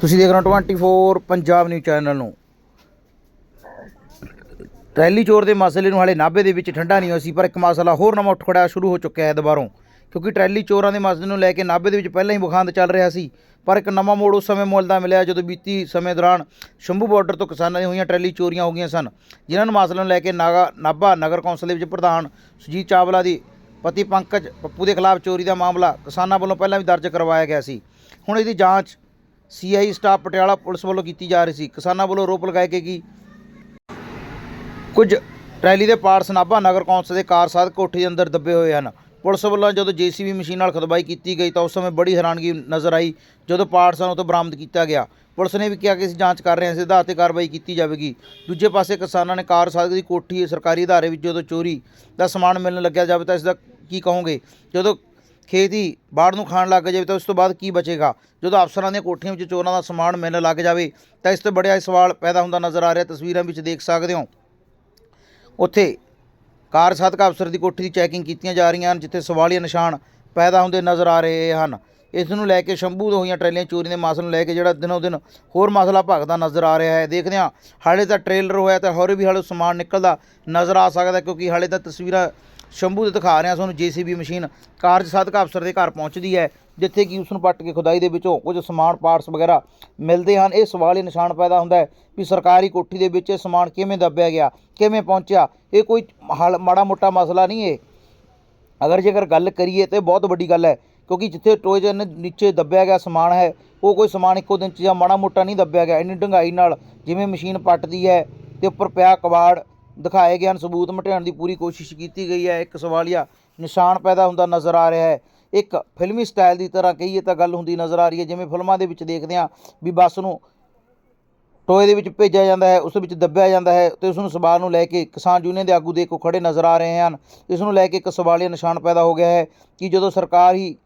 ਤੁਸੀਂ ਦੇਖ ਰਹੇ ਹੋ 24 ਪੰਜਾਬ ਨਿਊਜ਼ ਚੈਨਲ ਨੂੰ। ਟਰੈਲੀ ਚੋਰ ਦੇ ਮਸਲੇ ਨੂੰ ਹਾਲੇ ਨਾਭੇ ਦੇ ਵਿੱਚ ਠੰਡਾ ਨਹੀਂ ਹੋਇਆ ਸੀ, ਪਰ ਇੱਕ ਮਸਲਾ ਹੋਰ ਨਵਾਂ ਉੱਠ ਖੜਿਆ ਸ਼ੁਰੂ ਹੋ ਚੁੱਕਿਆ ਹੈ ਦੁਬਾਰੋਂ, ਕਿਉਂਕਿ ਟਰੈਲੀ ਚੋਰਾਂ ਦੇ ਮਸਲੇ ਨੂੰ ਲੈ ਕੇ ਨਾਭੇ ਦੇ ਵਿੱਚ ਪਹਿਲਾਂ ਹੀ ਬਖਾਂਦ ਚੱਲ ਰਿਹਾ ਸੀ, ਪਰ ਇੱਕ ਨਵਾਂ ਮੋੜ ਉਸ ਸਮੇਂ ਮੁੱਲ ਦਾ ਮਿਲਿਆ ਜਦੋਂ ਬੀਤੀ ਸਮੇਂ ਦੌਰਾਨ ਸ਼ੰਭੂ ਬਾਰਡਰ ਤੋਂ ਕਿਸਾਨਾਂ ਦੀਆਂ ਹੋਈਆਂ ਟਰੈਲੀ ਚੋਰੀਆਂ ਹੋ ਗਈਆਂ ਸਨ, ਜਿਨ੍ਹਾਂ ਨੂੰ ਮਸਲੇ ਨੂੰ ਲੈ ਕੇ ਨਾਗਾ, ਨਾਭਾ ਨਗਰ ਕੌਂਸਲ ਦੇ ਵਿੱਚ ਪ੍ਰਧਾਨ ਸੁਜੀਤ ਚਾਵਲਾ ਦੀ ਪਤੀ ਪੰਕਜ ਪੱਪੂ ਦੇ ਖਿਲਾਫ ਚੋਰੀ ਦਾ ਮਾਮਲਾ ਕਿਸਾਨਾਂ ਵੱਲੋਂ ਪਹਿਲਾਂ ਵੀ ਦਰਜ ਕਰਵਾਇਆ ਗਿਆ ਸੀ। ਹੁਣ ਇਹਦੀ ਜਾਂਚ ਸੀਆਈ ਸਟਾਫ ਪਟਿਆਲਾ ਪੁਲਿਸ ਵੱਲੋਂ ਕੀਤੀ ਜਾ ਰਹੀ ਸੀ। ਕਿਸਾਨਾਂ ਵੱਲੋਂ ਆਰੋਪ ਲਗਾਏ ਗਏ ਕਿ ਕੁਝ ਟਰੈਲੀ ਦੇ ਪਾਰਟਸ ਨਾਭਾ ਨਗਰ ਕੌਂਸਲ ਦੇ ਕਾਰ ਸਾਧ ਕੋਠੀ ਦੇ ਅੰਦਰ ਦੱਬੇ ਹੋਏ ਹਨ। ਪੁਲਿਸ ਵੱਲੋਂ ਜਦੋਂ ਜੀਸੀਬੀ ਮਸ਼ੀਨ ਨਾਲ ਖੁਦਬਾਈ ਕੀਤੀ ਗਈ ਤਾਂ ਉਸ ਸਮੇਂ ਬੜੀ ਹੈਰਾਨਗੀ ਨਜ਼ਰ ਆਈ, ਜਦੋਂ ਪਾਰਟਸ ਨੂੰ ਤੋਂ ਬਰਾਮਦ ਕੀਤਾ ਗਿਆ। ਪੁਲਿਸ ਨੇ ਵੀ ਕਿਹਾ ਕਿ ਅਸੀਂ ਜਾਂਚ ਕਰ ਰਹੇ ਹਾਂ, ਇਸ ਆਧਾਰ ਤੇ ਕਾਰਵਾਈ ਕੀਤੀ ਜਾਵੇਗੀ। ਦੂਜੇ ਪਾਸੇ ਕਿਸਾਨਾਂ ਨੇ ਕਾਰ ਸਾਧ ਦੀ ਕੋਠੀ ਸਰਕਾਰੀ ਅਦਾਰੇ ਵਿੱਚ ਜਦੋਂ ਚੋਰੀ ਦਾ ਸਮਾਨ ਮਿਲਣ ਲੱਗਿਆ ਜਾਵੇ ਤਾਂ ਇਸ ਦਾ ਕੀ ਕਹੋਗੇ? ਜਦੋਂ ਖੇਤੀ ਬਾੜ ਨੂੰ ਖਾਣ ਲੱਗ ਜਾਵੇ ਤਾਂ ਉਸ ਤੋਂ ਬਾਅਦ ਕੀ ਬਚੇਗਾ? ਜਦੋਂ ਅਫਸਰਾਂ ਦੀਆਂ ਕੋਠੀਆਂ ਵਿੱਚ ਚੋਰਾਂ ਦਾ ਸਮਾਨ ਮਿਲਣ ਲੱਗ ਜਾਵੇ, ਤਾਂ ਇਸ ਤੋਂ ਬੜਿਆ ਸਵਾਲ ਪੈਦਾ ਹੁੰਦਾ ਨਜ਼ਰ ਆ ਰਿਹਾ। ਤਸਵੀਰਾਂ ਵਿੱਚ ਦੇਖ ਸਕਦੇ ਹੋ। ਉੱਥੇ ਕਾਰ ਸਾਧਕ ਅਫਸਰ ਦੀ ਕੋਠੀ ਦੀ ਚੈਕਿੰਗ ਕੀਤੀਆਂ ਜਾ ਰਹੀਆਂ ਹਨ, ਜਿੱਥੇ ਸਵਾਲੀਆ ਨਿਸ਼ਾਨ ਪੈਦਾ ਹੁੰਦੇ ਨਜ਼ਰ ਆ ਰਹੇ ਹਨ। ਇਸ ਨੂੰ ਲੈ ਕੇ ਸ਼ੰਭੂ ਤੋਂ ਹੋਈਆਂ ਟਰੇਲੀਆਂ ਚੋਰੀ ਦੇ ਮਸਲੇ ਨੂੰ ਲੈ ਕੇ ਜਿਹੜਾ ਦਿਨੋ ਦਿਨ ਹੋਰ ਮਸਲਾ ਭਗਦਾ ਨਜ਼ਰ ਆ ਰਿਹਾ ਹੈ। ਦੇਖਦੇ ਹਾਂ, ਹਾਲੇ ਤਾਂ ਟ੍ਰੇਲਰ ਹੋਇਆ ਤਾਂ ਹੋਰ ਵੀ ਹਾਲੇ ਸਮਾਨ ਨਿਕਲਦਾ ਨਜ਼ਰ ਆ ਸਕਦਾ ਕਿਉਂਕਿ ਹਾਲੇ ਤਾਂ ਤਸਵੀਰਾਂ ਸ਼ੰਭੂ ਦੇ ਦਿਖਾ ਰਿਹਾ ਤੁਹਾਨੂੰ ਜੀਸੀਬੀ ਮਸ਼ੀਨ। ਕਾਰਜ ਸਾਧਕ ਅਫਸਰ ਦੇ ਘਰ ਪਹੁੰਚਦੀ ਹੈ, ਜਿੱਥੇ ਕਿ ਉਸ ਨੂੰ ਪੱਟ ਕੇ ਖੁਦਾਈ ਦੇ ਵਿੱਚੋਂ ਕੁਝ ਸਮਾਨ, ਪਾਰਟਸ ਵਗੈਰਾ ਮਿਲਦੇ ਹਨ। ਇਹ ਸਵਾਲ ਇਹ ਨਿਸ਼ਾਨ ਪੈਦਾ ਹੁੰਦਾ ਹੈ ਵੀ ਸਰਕਾਰੀ ਕੋਠੀ ਦੇ ਵਿੱਚ ਇਹ ਸਮਾਨ ਕਿਵੇਂ ਦੱਬਿਆ ਗਿਆ, ਕਿਵੇਂ ਪਹੁੰਚਿਆ? ਇਹ ਕੋਈ ਹਲ, ਮਾੜਾ ਮੋਟਾ ਮਸਲਾ ਨਹੀਂ ਹੈ ਅਗਰ ਜੇਕਰ ਗੱਲ ਕਰੀਏ ਤੇ ਬਹੁਤ ਵੱਡੀ ਗੱਲ ਹੈ, ਕਿਉਂਕਿ ਜਿੱਥੇ ਟੋਏ ਦੇ ਨੀਚੇ ਦੱਬਿਆ ਗਿਆ ਸਮਾਨ ਹੈ, ਉਹ ਕੋਈ ਸਮਾਨ ਇੱਕੋ ਦਿਨ ਚ ਜਾਂ ਮਾੜਾ ਮੋਟਾ ਨਹੀਂ ਦੱਬਿਆ ਗਿਆ। ਇੰਨੀ ਡੰਗਾਈ ਨਾਲ ਜਿਵੇਂ ਮਸ਼ੀਨ ਪੱਟਦੀ ਹੈ ਤੇ ਉੱਪਰ ਪਿਆ ਕਬਾੜ ਦਿਖਾਏ ਗਏ ਹਨ। ਸਬੂਤ ਮਟਿਆਉਣ ਦੀ ਪੂਰੀ ਕੋਸ਼ਿਸ਼ ਕੀਤੀ ਗਈ ਹੈ। ਇੱਕ ਸਵਾਲੀਆ ਨਿਸ਼ਾਨ ਪੈਦਾ ਹੁੰਦਾ ਨਜ਼ਰ ਆ ਰਿਹਾ ਹੈ। ਇੱਕ ਫਿਲਮੀ ਸਟਾਈਲ ਦੀ ਤਰ੍ਹਾਂ ਕਹੀਏ ਤਾਂ ਗੱਲ ਹੁੰਦੀ ਨਜ਼ਰ ਆ ਰਹੀ ਹੈ। ਜਿਵੇਂ ਫਿਲਮਾਂ ਦੇ ਵਿੱਚ ਦੇਖਦੇ ਹਾਂ ਵੀ ਬੱਸ ਨੂੰ ਟੋਏ ਦੇ ਵਿੱਚ ਭੇਜਿਆ ਜਾਂਦਾ ਹੈ, ਉਸ ਵਿੱਚ ਦੱਬਿਆ ਜਾਂਦਾ ਹੈ ਤੇ ਉਸ ਨੂੰ ਸਵਾਲ ਨੂੰ ਲੈ ਕੇ ਕਿਸਾਨ ਯੂਨੀਅਨ ਦੇ ਆਗੂ ਦੇ ਦੇਖੋ ਖੜੇ ਨਜ਼ਰ ਆ ਰਹੇ ਹਨ। ਇਸ ਨੂੰ ਲੈ ਕੇ ਇੱਕ ਸਵਾਲੀਆ ਨਿਸ਼ਾਨ ਪੈਦਾ ਹੋ ਗਿਆ ਹੈ ਕਿ ਜਦੋਂ ਸਰਕਾਰ ਹੀ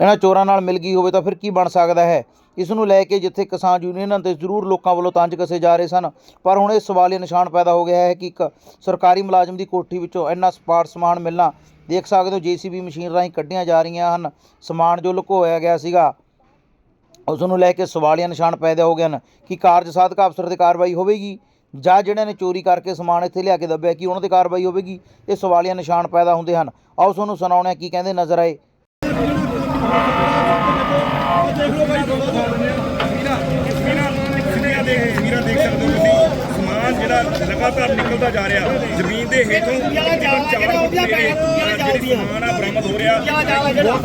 ਇਹਨਾਂ ਚੋਰਾਂ ਨਾਲ ਮਿਲ ਗਈ ਹੋਵੇ ਤਾਂ ਫਿਰ ਕੀ ਬਣ ਸਕਦਾ ਹੈ? ਇਸ ਨੂੰ ਲੈ ਕੇ ਜਿੱਥੇ ਕਿਸਾਨ ਯੂਨੀਅਨਾਂ ਤੇ ਜ਼ਰੂਰ ਲੋਕਾਂ ਵੱਲੋਂ ਤੰਜ ਕਸੇ ਜਾ ਰਹੇ ਸਨ। ਪਰ ਹੁਣ ਇਹ ਸਵਾਲੀਆ ਨਿਸ਼ਾਨ ਪੈਦਾ ਹੋ ਗਿਆ ਹੈ ਕਿ ਇੱਕ ਸਰਕਾਰੀ ਮੁਲਾਜ਼ਮ ਦੀ ਕੋਠੀ ਵਿੱਚੋਂ ਇੰਨਾ ਸਪਾਟ ਸਮਾਨ ਮਿਲਣਾ, ਦੇਖ ਸਕਦੇ ਹੋ ਜੀਸੀਬੀ ਮਸ਼ੀਨ ਰਾਹੀਂ ਕੱਢੀਆਂ ਜਾ ਰਹੀਆਂ ਹਨ। ਸਮਾਨ ਜੋ ਲੁਕੋਇਆ ਗਿਆ ਸੀਗਾ ਉਸ ਨੂੰ ਲੈ ਕੇ ਸਵਾਲੀਆ ਨਿਸ਼ਾਨ ਪੈਦਾ ਹੋ ਗਏ ਹਨ ਕਿ ਕਾਰਜ ਸਾਧਕ ਅਫਸਰ ਤੇ ਕਾਰਵਾਈ ਹੋਵੇਗੀ ਜਾਂ ਜਿਹੜਿਆਂ ਨੇ ਚੋਰੀ ਕਰਕੇ ਸਮਾਨ ਇੱਥੇ ਲਿਆ ਕੇ ਦੱਬਿਆ, ਕਿ ਉਹਨਾਂ ਤੇ ਕਾਰਵਾਈ ਹੋਵੇਗੀ? ਇਹ ਸਵਾਲੀਆ ਨਿਸ਼ਾਨ ਪੈਦਾ ਹੁੰਦੇ ਹਨ। ਆਓ ਤੁਹਾਨੂੰ ਸੁਣਾਉਣਾ ਕੀ ਕਹਿੰਦੇ ਨਜ਼ਰ ਆਏ। ਦੇਖ ਸਕਦੇ ਲਗਾਤਾਰ ਨਿਕਲਦਾ ਜਾ ਰਿਹਾ ਜ਼ਮੀਨ ਦੇ ਹੇਠੋਂ ਤਕਰੀਬਨ 4 ਫੁੱਟ ਨੇੜੇ ਅ, ਜਿਹੜੀ ਸਮਾਨ ਆ ਬਰਾਮਦ ਹੋ ਰਿਹਾ। ਬਹੁਤ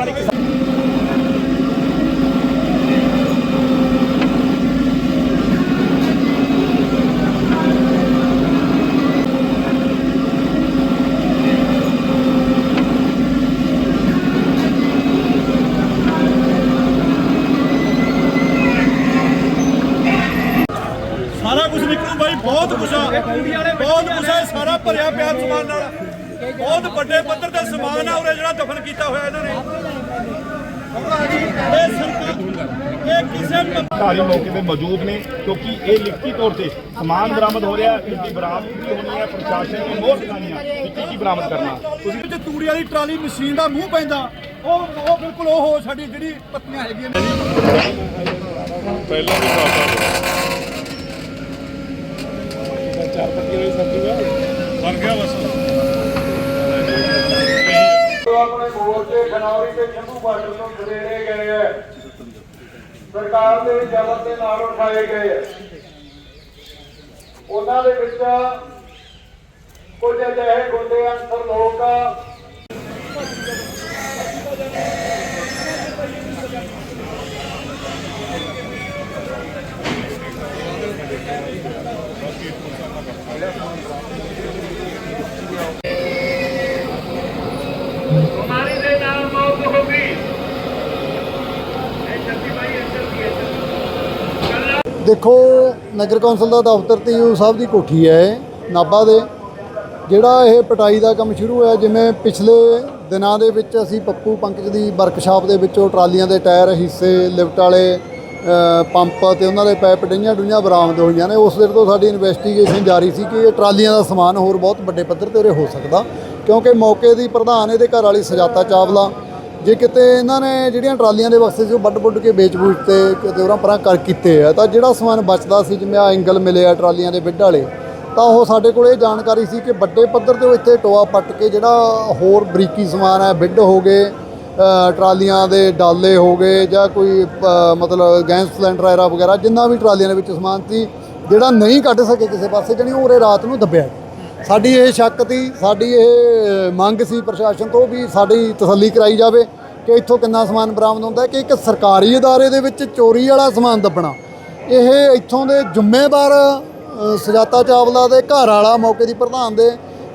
ਸਾਰਾ ਕੁਝ ਨਿਕਲੂ ਬਾਈ ਬਹੁਤ ਆ ਬਹੁਤ ਆ ਇਹ ਸਾਰਾ ਭਰਿਆ ਪਿਆ ਸਮਾਨ ਨਾਲ। ਬਹੁਤ ਵੱਡੇ ਪੱਧਰ ਤੇ ਸਮਾਨ ਆ ਉਰੇ ਜਿਹੜਾ ਦਫਨ ਕੀਤਾ ਹੋਇਆ ਇਹਨਾਂ ਨੇ। ਇਹ ਸਰਕਾਰ ਇਹ ਕਿਸੇ ਅਧਿਕਾਰੀ ਮੌਕੇ ਤੇ ਮੌਜੂਦ ਨੇ ਕਿਉਂਕਿ ਇਹ ਲਿਖਤੀ ਤੌਰ ਤੇ ਸਮਾਨ ਬਰਾਮਦ ਹੋ ਰਿਹਾ ਇਸ ਦੀ ਬਰਾਮਦ ਵੀ ਹੋਣੀ ਹੈ ਪ੍ਰਸ਼ਾਸਨ ਨੂੰ ਬਹੁਤ ਸਿਖਾਈਆਂ ਕਿ ਕੀ ਕੀ ਬਰਾਮਦ ਕਰਨਾ ਤੁਸੀਂ ਵਿੱਚ ਤੂੜੀ ਵਾਲੀ ਟਰਾਲੀ ਮਸ਼ੀਨ ਦਾ ਮੂੰਹ ਪੈਂਦਾ ਉਹ ਉਹ ਬਿਲਕੁਲ ਉਹ ਸਾਡੀ ਜਿਹੜੀ ਪੱਤੀਆਂ ਹੈਗੀਆਂ ਨੇ ਬਣ ਗਿਆ ਬਸ। ਆਪਣੇ ਮੋਰਚੇ ਖਨੌਰੀ ਤੇ ਸ਼ੰਭੂ ਬਾਰਡਰ ਤੋਂ ਖਦੇੜੇ ਗਏ ਐ। ਸਰਕਾਰ ਦੇ ਜ਼ਬਰ ਦੇ ਨਾਲ ਉਠਾਏ ਗਏ ਐ। ਉਹਨਾਂ ਦੇ ਵਿੱਚ ਕੁਝ ਅਜਿਹੇ ਗੁੰਡੇ ਅੰਸਰ ਲੋਕ ਦੇਖੋ ਨਗਰ ਕੌਂਸਲ ਦਾ ਦਫ਼ਤਰ ਤੇ ਯੂ ਸਾਹਿਬ ਦੀ ਕੋਠੀ ਹੈ ਇਹ, ਨਾਭਾ ਦੇ। ਜਿਹੜਾ ਇਹ ਪਟਾਈ ਦਾ ਕੰਮ ਸ਼ੁਰੂ ਹੋਇਆ ਜਿਵੇਂ ਪਿਛਲੇ ਦਿਨਾਂ ਦੇ ਵਿੱਚ ਅਸੀਂ ਪੱਪੂ ਪੰਕਜ ਦੀ ਵਰਕਸ਼ਾਪ ਦੇ ਵਿੱਚੋਂ ਟਰਾਲੀਆਂ ਦੇ ਟਾਇਰ ਹਿੱਸੇ ਲਿਫਟ ਵਾਲੇ ਪੰਪ ਤੇ ਉਹਨਾਂ ਦੇ ਪੈਪ ਡਈਆਂ ਡੂਈਆਂ ਬਰਾਮਦ ਹੋਈਆਂ ਨੇ। ਉਸ ਦਿਨ ਤੋਂ ਸਾਡੀ ਇਨਵੈਸਟੀਗੇਸ਼ਨ ਜਾਰੀ ਸੀ ਕਿ ਇਹ ਟਰਾਲੀਆਂ ਦਾ ਸਮਾਨ ਹੋਰ ਬਹੁਤ ਵੱਡੇ ਪੱਧਰ ਤੇ ਉਰੇ ਹੋ ਸਕਦਾ ਕਿਉਂਕਿ ਮੌਕੇ ਦੀ ਪ੍ਰਧਾਨ ਇਹਦੇ ਘਰ ਵਾਲੀ ਸਜਾਤਾ ਚਾਵਲਾ ਜੇ ਕਿਤੇ ਇਹਨਾਂ ਨੇ ਜਿਹੜੀਆਂ ਟਰਾਲੀਆਂ ਦੇ ਬਕਸੇ ਸੀ ਉਹ ਵੱਡ ਵੱਡ ਕੇ ਵੇਚ-ਬੂਚ ਤੇ ਕਿਤੇ ਉਹਨਾਂ ਪਰਾਂ ਕਰ ਕੀਤੇ ਆ, ਤਾਂ ਜਿਹੜਾ ਸਮਾਨ ਬਚਦਾ ਸੀ, ਜਿਵੇਂ ਆ ਐਂਗਲ ਮਿਲੇ ਆ ਟਰਾਲੀਆਂ ਦੇ ਬਿੱਡ ਵਾਲੇ, ਤਾਂ ਉਹ ਸਾਡੇ ਕੋਲ ਇਹ ਜਾਣਕਾਰੀ ਸੀ ਕਿ ਵੱਡੇ ਪੱਧਰ ਤੇ ਉਹ ਇੱਥੇ ਟੋਆ ਪੱਟ ਕੇ ਜਿਹੜਾ ਹੋਰ ਬਰੀਕੀ ਸਮਾਨ ਹੈ ਬਿੱਡ ਹੋ ਗਏ ਟਰਾਲੀਆਂ ਦੇ ਡਾਲੇ ਹੋ ਗਏ ਜਾਂ ਕੋਈ ਮਤਲਬ ਗੈਸ ਸਿਲੰਡਰ ਐਰਾ ਵਗੈਰਾ, ਜਿੰਨਾ ਵੀ ਟਰਾਲੀਆਂ ਦੇ ਵਿੱਚ ਸਮਾਨ ਸੀ, ਜਿਹੜਾ ਨਹੀਂ ਕੱਢ ਸਕੇ ਕਿਸੇ ਪਾਸੇ, ਜਣੀ ਉਹ ਉਰੇ ਰਾਤ ਨੂੰ ਦੱਬਿਆ ਸਾਡੀ ਇਹ ਸ਼ੱਕ ਤੀ ਸਾਡੀ ਇਹ ਮੰਗ ਸੀ ਪ੍ਰਸ਼ਾਸਨ ਤੋਂ ਵੀ ਸਾਡੀ ਤਸੱਲੀ ਕਰਾਈ ਜਾਵੇ ਕਿ ਇੱਥੋਂ ਕਿੰਨਾ ਸਮਾਨ ਬਰਾਮਦ ਹੁੰਦਾ ਕਿ ਇੱਕ ਸਰਕਾਰੀ ਅਦਾਰੇ ਦੇ ਵਿੱਚ ਚੋਰੀ ਵਾਲਾ ਸਮਾਨ ਦੱਬਣਾ। ਇਹ ਇੱਥੋਂ ਦੇ ਜ਼ਿੰਮੇਵਾਰ ਸਜਾਤਾ ਚਾਵਲਾ ਦੇ ਘਰ ਵਾਲਾ ਮੌਕੇ ਦੀ ਪ੍ਰਧਾਨ ਦੇ,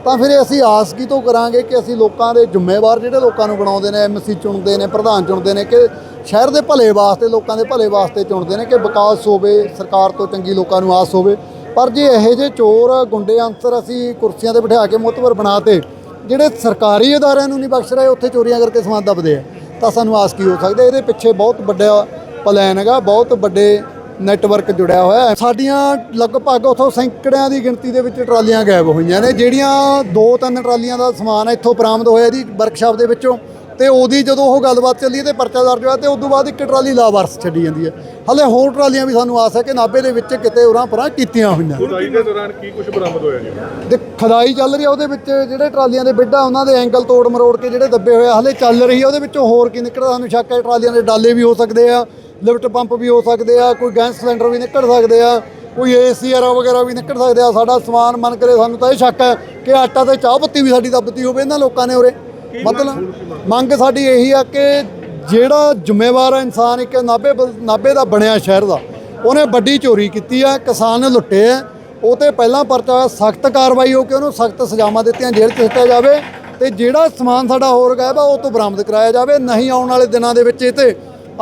ਤਾਂ ਫਿਰ ਅਸੀਂ ਆਸ ਕੀ ਤੋਂ ਕਰਾਂਗੇ ਕਿ ਅਸੀਂ ਲੋਕਾਂ ਦੇ ਜ਼ਿੰਮੇਵਾਰ ਜਿਹੜੇ ਲੋਕਾਂ ਨੂੰ ਬਣਾਉਂਦੇ ਨੇ, ਐਮਸੀ ਚੁਣਦੇ ਨੇ, ਪ੍ਰਧਾਨ ਚੁਣਦੇ ਨੇ, ਕਿ ਸ਼ਹਿਰ ਦੇ ਭਲੇ ਵਾਸਤੇ, ਲੋਕਾਂ ਦੇ ਭਲੇ ਵਾਸਤੇ ਚੁਣਦੇ ਨੇ ਕਿ ਵਿਕਾਸ ਹੋਵੇ, ਸਰਕਾਰ ਤੋਂ ਚੰਗੀ ਲੋਕਾਂ ਨੂੰ ਆਸ ਹੋਵੇ। ਪਰ ਜੇ ਇਹੋ ਜਿਹੇ ਚੋਰ ਗੁੰਡੇ ਅੰਸਰ ਅਸੀਂ ਕੁਰਸੀਆਂ ਤੇ ਬਿਠਾ ਕੇ ਮੁਤਬਰ ਬਣਾਤੇ, ਜਿਹੜੇ ਸਰਕਾਰੀ ਅਦਾਰਿਆਂ ਨੂੰ ਨਹੀਂ ਬਖਸ਼ ਰਹੇ, ਉੱਥੇ ਚੋਰੀਆਂ ਕਰਕੇ ਸਮਾਨ ਦੱਬਦੇ ਆ, ਤਾਂ ਸਾਨੂੰ ਆਸ ਕੀ ਹੋ ਸਕਦਾ ਇਹਦੇ ਪਿੱਛੇ ਬਹੁਤ ਵੱਡਾ ਪਲਾਨ ਹੈਗਾ, ਬਹੁਤ ਵੱਡੇ ਨੈਟਵਰਕ ਜੁੜਿਆ ਹੋਇਆ ਹੈ। ਸਾਡੀਆਂ ਲਗਭਗ ਉਥੋਂ ਸੈਂਕੜਿਆਂ ਦੀ ਗਿਣਤੀ ਦੇ ਵਿੱਚ ਟਰਾਲੀਆਂ ਗਾਇਬ ਹੋਈਆਂ ਨੇ, ਜਿਹੜੀਆਂ ਦੋ ਤਿੰਨ ਟਰਾਲੀਆਂ ਦਾ ਸਮਾਨ ਇੱਥੋਂ ਬਰਾਮਦ ਹੋਇਆ ਇਹਦੀ ਵਰਕਸ਼ਾਪ ਦੇ ਵਿੱਚੋਂ। ਤੇ ਉਹਦੀ ਜਦੋਂ ਉਹ ਗੱਲਬਾਤ ਚੱਲੀ ਤੇ ਪਰਚਾ ਦਰਜ ਹੋਇਆ ਤੇ ਉਸ ਤੋਂ ਬਾਅਦ ਇੱਕ ਟਰਾਲੀ ਲਾਵਾਰਸ ਛੱਡੀ ਜਾਂਦੀ ਹੈ। ਹਲੇ ਹੋਰ ਟਰਾਲੀਆਂ ਵੀ ਸਾਨੂੰ ਆਸ ਹੈ ਕਿ ਨਾਭੇ ਦੇ ਵਿੱਚ ਕਿਤੇ ਉਰਾਂ ਪਰਾਂ ਕੀਤੀਆਂ ਹੋਈਆਂ। ਖੁਦਾਈ ਦੇ ਦੌਰਾਨ ਕੀ ਕੁਝ ਬਰਾਮਦ ਹੋਇਆ ਜੀ? ਤੇ ਖਦਾਈ ਚੱਲ ਰਹੀ ਆ ਉਹਦੇ ਵਿੱਚ ਜਿਹੜੇ ਟਰਾਲੀਆਂ ਦੇ ਬਿੱਡਾ ਉਹਨਾਂ ਦੇ ਐਂਗਲ ਤੋੜ ਮਰੋੜ ਕੇ ਜਿਹੜੇ ਦੱਬੇ ਹੋਏ ਹਲੇ ਚੱਲ ਰਹੀ ਆ ਉਹਦੇ ਵਿੱਚੋਂ ਹੋਰ ਕੀ ਨਿਕਲਦਾ ਸਾਨੂੰ ਸ਼ੱਕ ਹੈ ਟਰਾਲੀਆਂ ਦੇ ਡਾਲੇ ਵੀ ਹੋ ਸਕਦੇ ਆ ਲਿਫਟ ਪੰਪ ਵੀ ਹੋ ਸਕਦੇ ਆ ਕੋਈ ਗੈਸ ਸਿਲੰਡਰ ਵੀ ਨਿਕਲ ਸਕਦੇ ਆ ਕੋਈ ਏਸੀਆਰ ਵਗੈਰਾ ਵੀ ਨਿਕਲ ਸਕਦੇ ਆ ਸਾਡਾ ਸਮਾਨ ਮਨ ਕਰੇ ਸਾਨੂੰ ਤਾਂ ਇਹ ਸ਼ੱਕ ਹੈ ਕਿ ਆਟਾ ਤੇ ਚਾਹ ਪੱਤੀ ਵੀ ਸਾਡੀ ਦੱਬਤੀ ਹੋਵੇ ਇਹਨਾਂ ਲੋਕਾਂ ਨੇ ਉਰੇ। ਮਤਲਬ ਮੰਗ ਸਾਡੀ ਇਹੀ ਆ ਕਿ ਜਿਹੜਾ ਜ਼ਿੰਮੇਵਾਰ ਇਨਸਾਨ ਇੱਕ ਨਾਭੇ ਬ- ਨਾਭੇ ਦਾ ਬਣਿਆ ਸ਼ਹਿਰ ਦਾ ਉਹਨੇ ਵੱਡੀ ਚੋਰੀ ਕੀਤੀ ਆ ਕਿਸਾਨ ਨੇ ਲੁੱਟੇ ਆ ਉਹ ਤੇ ਪਹਿਲਾਂ ਪਰਚਾ ਸਖਤ ਕਾਰਵਾਈ ਹੋ ਕੇ ਉਹਨੂੰ ਸਖਤ ਸਜ਼ਾਵਾਂ ਦਿੱਤੀਆਂ ਜੇਲ੍ਹ 'ਚ ਸਿੱਟਿਆ ਜਾਵੇ ਤੇ ਜਿਹੜਾ ਸਮਾਨ ਸਾਡਾ ਹੋਰ ਗਾਇਬ ਆ ਉਹ ਤੋਂ ਬਰਾਮਦ ਕਰਾਇਆ ਜਾਵੇ ਨਹੀਂ ਆਉਣ ਵਾਲੇ ਦਿਨਾਂ ਦੇ ਵਿੱਚ ਇਹ ਤੇ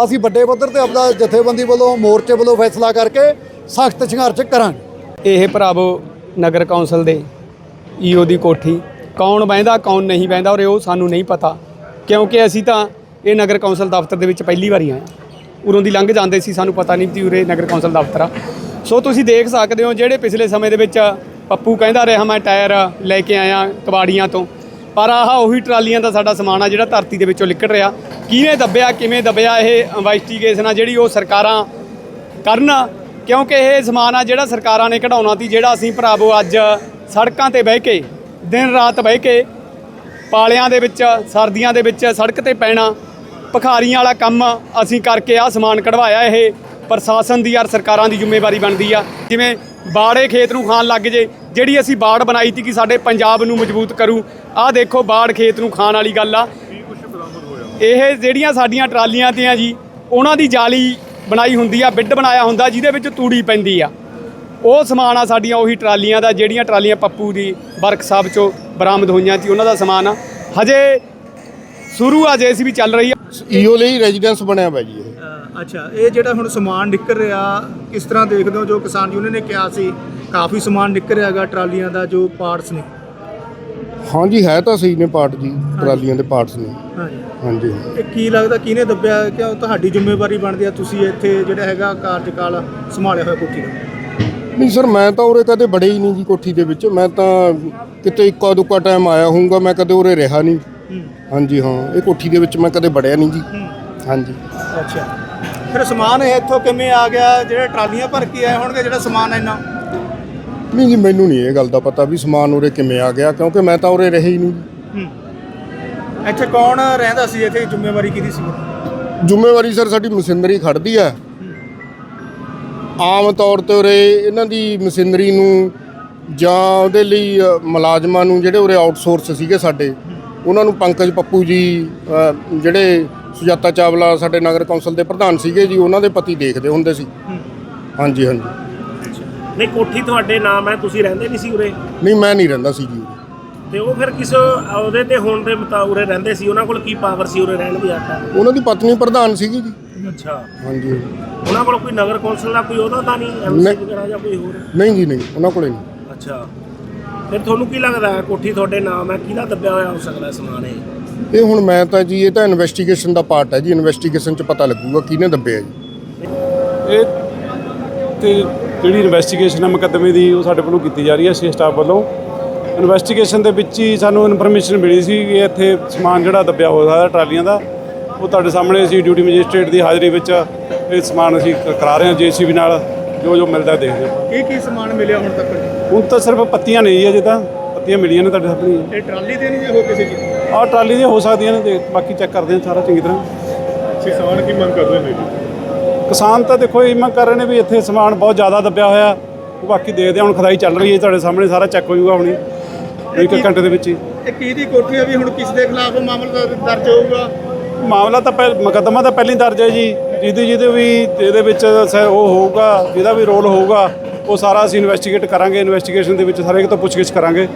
ਅਸੀਂ ਵੱਡੇ ਪੱਧਰ ਤੇ ਆਪਦਾ ਜਥੇਬੰਦੀ ਵੱਲੋਂ ਮੋਰਚੇ ਵੱਲੋਂ ਫੈਸਲਾ ਕਰਕੇ ਸਖਤ ਸੰਘਰਸ਼ ਕਰਾਂਗੇ। ਇਹ ਭਰਾਵੋ ਨਗਰ ਕੌਂਸਲ ਦੇ ਈਓ ਦੀ ਕੋਠੀ ਕੌਣ ਬਹਿੰਦਾ, ਕੌਣ ਨਹੀਂ ਬਹਿੰਦਾ ਔਰ ਉਹ ਸਾਨੂੰ ਨਹੀਂ ਪਤਾ। ਕਿਉਂਕਿ ਅਸੀਂ ਤਾਂ ਇਹ ਨਗਰ ਕੌਂਸਲ ਦਫ਼ਤਰ ਦੇ ਵਿੱਚ ਪਹਿਲੀ ਵਾਰੀ ਆਏ ਹਾਂ। ਉਰੋਂ ਦੀ ਲੰਘ ਜਾਂਦੇ ਸੀ, ਸਾਨੂੰ ਪਤਾ ਨਹੀਂ ਸੀ ਉਰੇ ਨਗਰ ਕੌਂਸਲ ਦਫ਼ਤਰ ਆ। ਸੋ ਤੁਸੀਂ ਦੇਖ ਸਕਦੇ ਹੋ ਜਿਹੜੇ ਪਿਛਲੇ ਸਮੇਂ ਦੇ ਵਿੱਚ ਪੱਪੂ ਕਹਿੰਦਾ ਰਿਹਾ ਮੈਂ ਟਾਇਰ ਲੈ ਕੇ ਆਇਆ ਕਬਾੜੀਆਂ ਤੋਂ। ਪਰ ਆਹ ਉਹੀ ਟਰਾਲੀਆਂ ਦਾ ਸਾਡਾ ਸਮਾਨ ਆ ਜਿਹੜਾ ਧਰਤੀ ਦੇ ਵਿੱਚੋਂ ਨਿਕਲ ਰਿਹਾ। ਕਿਹਨੇ ਦੱਬਿਆ, ਕਿਵੇਂ ਦੱਬਿਆ ਇਹ ਇਨਵੈਸਟੀਗੇਸ਼ਨ ਆ ਜਿਹੜੀ ਉਹ ਸਰਕਾਰਾਂ ਕਰਨ? ਕਿਉਂਕਿ ਇਹ ਸਮਾਨ ਆ ਜਿਹੜਾ ਸਰਕਾਰਾਂ ਨੇ ਕਢਾਉਣਾ ਸੀ, ਜਿਹੜਾ ਅਸੀਂ ਭਰਾਵੋ ਅੱਜ ਸੜਕਾਂ ਤੇ ਬਹਿ ਕੇ ਦਿਨ ਰਾਤ ਬਹਿ ਕੇ ਪਾਲਿਆਂ ਦੇ ਵਿੱਚ, ਸਰਦੀਆਂ ਦੇ ਵਿੱਚ ਸੜਕ ਤੇ ਪੈਣਾ, ਭਖਾਰੀਆਂ ਵਾਲਾ ਕੰਮ ਅਸੀਂ ਕਰਕੇ ਆ ਸਮਾਨ ਕਢਵਾਇਆ ਇਹ, ਪ੍ਰਸ਼ਾਸਨ ਦੀ ਯਾਰ ਸਰਕਾਰਾਂ ਦੀ ਜ਼ਿੰਮੇਵਾਰੀ ਬਣਦੀ ਆ। ਜਿਵੇਂ ਬਾੜੇ ਖੇਤ ਨੂੰ ਖਾਣ ਲੱਗ ਜੇ, ਜਿਹੜੀ ਅਸੀਂ ਬਾੜ ਬਣਾਈ ਸੀ ਕਿ ਸਾਡੇ ਪੰਜਾਬ ਨੂੰ ਮਜ਼ਬੂਤ ਕਰੂ, ਆਹ ਦੇਖੋ ਬਾੜ ਖੇਤ ਨੂੰ ਖਾਣ ਵਾਲੀ ਗੱਲ ਆ। ਇਹ ਜਿਹੜੀਆਂ ਸਾਡੀਆਂ ਟਰਾਲੀਆਂ ਤੇ ਆ ਜੀ, ਉਹਨਾਂ ਦੀ ਜਾਲੀ ਬਣਾਈ ਹੁੰਦੀ ਆ, ਬਿੱਡ ਬਣਾਇਆ ਹੁੰਦਾ, ਜਿਹਦੇ ਵਿੱਚ ਤੂੜੀ ਪੈਂਦੀ ਆ। ਉਹ ਸਮਾਨ ਆ ਸਾਡੀਆਂ ਉਹੀ ਟਰਾਲੀਆਂ ਦਾ ਜਿਹੜੀਆਂ ਟਰਾਲੀਆਂ ਪੱਪੂ ਦੀ ਵਰਕਸ਼ਾਪ ਚੋਂ ਬਰਾਮਦ ਹੋਈਆਂ ਸੀ ਉਹਨਾਂ ਦਾ ਸਮਾਨ ਆ। ਹਜੇ ਸ਼ੁਰੂ ਆ ਜੇਸੀਬੀ ਚੱਲ ਰਹੀ ਆ। ਈਓ ਲਈ ਰੈਜ਼ੀਡੈਂਸ ਬਣਿਆ ਹੋਇਆ ਜੀ ਇਹ। ਅੱਛਾ ਇਹ ਜਿਹੜਾ ਹੁਣ ਸਮਾਨ ਨਿਕਲ ਰਿਹਾ ਕਿਸ ਤਰ੍ਹਾਂ ਦੇਖਦੇ ਹੋ ਜੋ ਕਿਸਾਨ ਯੂਨੀਅਨ ਨੇ ਕਿਹਾ ਸੀ ਕਾਫੀ ਸਮਾਨ ਨਿਕਲ ਰਿਹਾ ਹੈਗਾ ਟਰਾਲੀਆਂ ਦਾ ਜੋ ਪਾਰਟਸ ਨੇ। ਹਾਂਜੀ ਹੈ ਤਾਂ ਸਹੀ ਨੇ ਪਾਰਟ ਜੀ ਟਰਾਲੀਆਂ ਦੇ ਪਾਰਟਸ ਨੇ। ਹਾਂਜੀ। ਹਾਂਜੀ। ਇਹ ਕੀ ਲੱਗਦਾ ਕਿਹਨੇ ਦੱਬਿਆ ਕਿ ਉਹ ਤੁਹਾਡੀ ਜ਼ਿੰਮੇਵਾਰੀ ਬਣਦੀ ਆ ਤੁਸੀਂ ਇੱਥੇ ਜਿਹੜਾ ਹੈਗਾ ਕਾਰਜਕਾਲ ਸੰਭਾਲਿਆ ਹੋਇਆ ਕੋਠੀ ਦਾ? ਨਹੀਂ ਸਰ ਮੈਂ ਤਾਂ ਉਰੇ ਕਦੇ ਬੜੇ ਹੀ ਨਹੀਂ ਜੀ ਕੋਠੀ ਦੇ ਵਿੱਚ। ਮੈਂ ਤਾਂ ਕਿਤੇ ਇੱਕਾ ਦੁੱਕਾ ਟਾਈਮ ਆਇਆ ਹੋਊਗਾ ਮੈਂ ਕਦੇ ਉਰੇ ਰਿਹਾ ਨਹੀਂ। ਹਾਂਜੀ ਹਾਂ ਇਹ ਕੋਠੀ ਦੇ ਵਿੱਚ ਮੈਂ ਕਦੇ ਵੜਿਆ ਨਹੀਂ ਜੀ। ਹਾਂਜੀ। ਅੱਛਾ। ਫਿਰ ਸਮਾਨ ਇਹ ਇੱਥੋਂ ਕਿਵੇਂ ਆ ਗਿਆ? ਜਿਹੜੇ ਟਰਾਲੀਆਂ ਭਰ ਕੇ ਆਏ ਹੋਣਗੇ ਜਿਹੜਾ ਸਮਾਨ ਇੰਨਾ? ਨਹੀਂ ਜੀ ਮੈਨੂੰ ਨਹੀਂ ਇਹ ਗੱਲ ਦਾ ਪਤਾ ਵੀ ਸਮਾਨ ਉਰੇ ਕਿਵੇਂ ਆ ਗਿਆ ਕਿਉਂਕਿ ਮੈਂ ਤਾਂ ਉਰੇ ਰਿਹਾ ਹੀ ਨਹੀਂ। ਇੱਥੇ ਕੌਣ ਰਹਿੰਦਾ ਸੀ? ਇੱਥੇ ਜ਼ਿੰਮੇਵਾਰੀ ਕਿਹਦੀ ਸੀ? ਜ਼ਿੰਮੇਵਾਰੀ ਸਰ ਸਾਡੀ ਮਸ਼ੀਨਰੀ ਖੜਦੀ ਹੈ। ਆਮ ਤੌਰ ਤੇ ਉਰੇ ਇਹਨਾਂ ਦੀ ਮਸ਼ੀਨਰੀ ਨੂੰ ਜਾਂ ਉਹਦੇ ਲਈ ਮੁਲਾਜ਼ਮਾਂ ਨੂੰ ਜਿਹੜੇ ਉਰੇ ਆਊਟਸੋਰਸ ਸੀਗੇ ਸਾਡੇ ਉਹਨਾਂ ਨੂੰ ਪੰਕਜ ਪੱਪੂ ਜੀ ਜਿਹੜੇ ਸੁਜਾਤਾ ਚਾਵਲਾ ਸਾਡੇ ਨਗਰ ਕੌਂਸਲ ਦੇ ਪ੍ਰਧਾਨ ਸੀਗੇ ਜੀ ਉਹਨਾਂ ਦੇ ਪਤੀ ਦੇਖਦੇ ਹੁੰਦੇ ਸੀ। ਹਾਂਜੀ ਹਾਂਜੀ। ਨਹੀਂ ਕੋਠੀ ਤੁਹਾਡੇ ਨਾਮ ਹੈ ਤੁਸੀਂ ਰਹਿੰਦੇ ਨਹੀਂ ਸੀ ਉਰੇ? ਨਹੀਂ ਮੈਂ ਨਹੀਂ ਰਹਿੰਦਾ ਸੀ ਜੀ। ਤੇ ਉਹ ਫਿਰ ਕਿਸ ਉਹਦੇ ਤੇ ਹੋਣ ਦੇ ਉਰੇ ਰਹਿੰਦੇ ਸੀ ਉਹਨਾਂ ਕੋਲ ਕੀ ਪਾਵਰ ਸੀ ਉਰੇ ਰਹਿਣ ਦੀ ਆਟਾ? ਉਹਨਾਂ ਦੀ ਪਤਨੀ ਪ੍ਰਧਾਨ ਸੀਗੀ ਜੀ। ਅੱਛਾ। ਹਾਂਜੀ। ਉਹਨਾਂ ਕੋਲ ਕੋਈ ਨਗਰ ਕੌਂਸਲ ਦਾ ਕੋਈ ਉਹਦਾ ਤਾਂ ਨਹੀਂ? ਐਮਸੀ ਨਹੀਂ। ਵਗੈਰਾ ਜਾਂ ਕੋਈ ਹੋਰ? ਨਹੀਂ ਜੀ ਨਹੀਂ। ਉਹਨਾਂ ਕੋਲੇ ਨਹੀਂ। ਅੱਛਾ। ਫਿਰ ਤੁਹਾਨੂੰ ਕੀ ਲੱਗਦਾ ਹੈ ਕੋਠੀ ਤੁਹਾਡੇ ਨਾਮ ਹੈ? ਕਿਹਦਾ ਦੱਬਿਆ ਹੋਇਆ ਹੋ ਸਕਦਾ ਸਮਾਨ ਇਹ? ਇਹ ਹੁਣ ਮੈਂ ਤਾਂ ਜੀ ਇਹ ਤਾਂ ਇਨਵੈਸਟੀਗੇਸ਼ਨ ਦਾ ਪਾਰਟ ਹੈ ਜੀ। ਇਨਵੈਸਟੀਗੇਸ਼ਨ 'ਚ ਪਤਾ ਲੱਗੂਗਾ ਕਿਹਨੇ ਦੱਬਿਆ ਜੀ। ਇਹ ਤੇ ਜਿਹੜੀ ਇਨਵੈਸਟੀਗੇਸ਼ਨ ਹੈ ਮੁਕੱਦਮੇ ਦੀ ਉਹ ਸਾਡੇ ਵੱਲੋਂ ਕੀਤੀ ਜਾ ਰਹੀ ਹੈ ਸੀ ਸਟਾਫ ਵੱਲੋਂ। ਇਨਵੈਸਟੀਗੇਸ਼ਨ ਦੇ ਵਿੱਚ ਹੀ ਸਾਨੂੰ ਇਨਫੋਰਮੇਸ਼ਨ ਮਿਲੀ ਸੀ ਕਿ ਇੱਥੇ ਸਮਾਨ ਜਿਹੜਾ ਦੱਬਿਆ ਹੋਇਆ ਹੈ ਟਰਾਲੀਆਂ ਦਾ। ਉਹ ਤੁਹਾਡੇ ਸਾਹਮਣੇ ਅਸੀਂ ਡਿਊਟੀ ਮੈਜਿਸਟ੍ਰੇਟ ਦੀ ਹਾਜ਼ਰੀ ਵਿੱਚ ਇਹ ਸਮਾਨ ਅਸੀਂ ਕਰਾ ਰਹੇ ਹਾਂ ਜੀਸੀਬੀ ਨਾਲ ਜੋ ਜੋ ਮਿਲਦਾ ਦੇਖਦੇ ਹਾਂ। ਕੀ ਕੀ ਸਮਾਨ ਮਿਲਿਆ ਹੁਣ ਤੱਕ? ਹੁਣ ਤਾਂ ਸਿਰਫ ਪੱਤੀਆਂ ਨਹੀਂ ਜੀ ਅਜੇ ਤਾਂ ਪੱਤੀਆਂ ਮਿਲੀਆਂ ਨੇ ਤੁਹਾਡੇ ਸਾਹਮਣੇ ਇਹ ਟਰਾਲੀ ਤੇ ਨਹੀਂ ਜੇ ਹੋ ਕਿਸੇ ਚੀਜ਼? ਆਹ ਟਰਾਲੀ ਦੀਆਂ ਹੋ ਸਕਦੀਆਂ ਨੇ ਤੇ ਬਾਕੀ ਚੈੱਕ ਕਰਦੇ ਹਾਂ ਸਾਰਾ ਚੰਗੀ ਤਰ੍ਹਾਂ। ਕਿਸਾਨ ਕੀ ਮੰਗ ਕਰਦੇ ਨੇ ਕਿਸਾਨ ਤਾਂ ਦੇਖੋ ਇਹ ਮੰਗ ਕਰ ਰਹੇ ਨੇ ਵੀ ਇੱਥੇ ਸਮਾਨ ਬਹੁਤ ਜ਼ਿਆਦਾ ਦੱਬਿਆ ਹੋਇਆ ਉਹ ਬਾਕੀ ਦੇਖਦੇ ਹਾਂ ਹੁਣ ਖਦਾਈ ਚੱਲ ਰਹੀ ਹੈ ਤੁਹਾਡੇ ਸਾਹਮਣੇ ਸਾਰਾ ਚੈੱਕ ਹੋ ਜਾਊਗਾ ਹੁਣੀ ਇੱਕ ਘੰਟੇ ਦੇ ਵਿੱਚ ਹੀ। ਇਹ ਕੀ ਦੀ ਕੋਠੀ ਹੈ ਵੀ ਹੁਣ ਕਿਸ ਦੇ ਖਿਲਾਫ ਮਾਮਲਾ ਦਰਜ ਹੋਊਗਾ? ਮਾਮਲਾ ਤਾਂ ਪਹਿ, ਮੁਕੱਦਮਾ ਤਾਂ ਪਹਿਲੀ ਦਰਜ ਹੈ ਜੀ। ਜਿਹਦੇ ਜਿਹਦੇ ਵੀ ਇਹਦੇ ਵਿੱਚ ਸ- ਉਹ ਹੋਊਗਾ, ਜਿਹਦਾ ਵੀ ਰੋਲ ਹੋਊਗਾ, ਉਹ ਸਾਰਾ ਅਸੀਂ ਇਨਵੈਸਟੀਗੇਟ ਕਰਾਂਗੇ ਇਨਵੈਸਟੀਗੇਸ਼ਨ ਦੇ ਵਿੱਚ ਸਾਰੇ ਇੱਕ ਤੋਂ ਪੁੱਛਗਿੱਛ ਕਰਾਂਗੇ।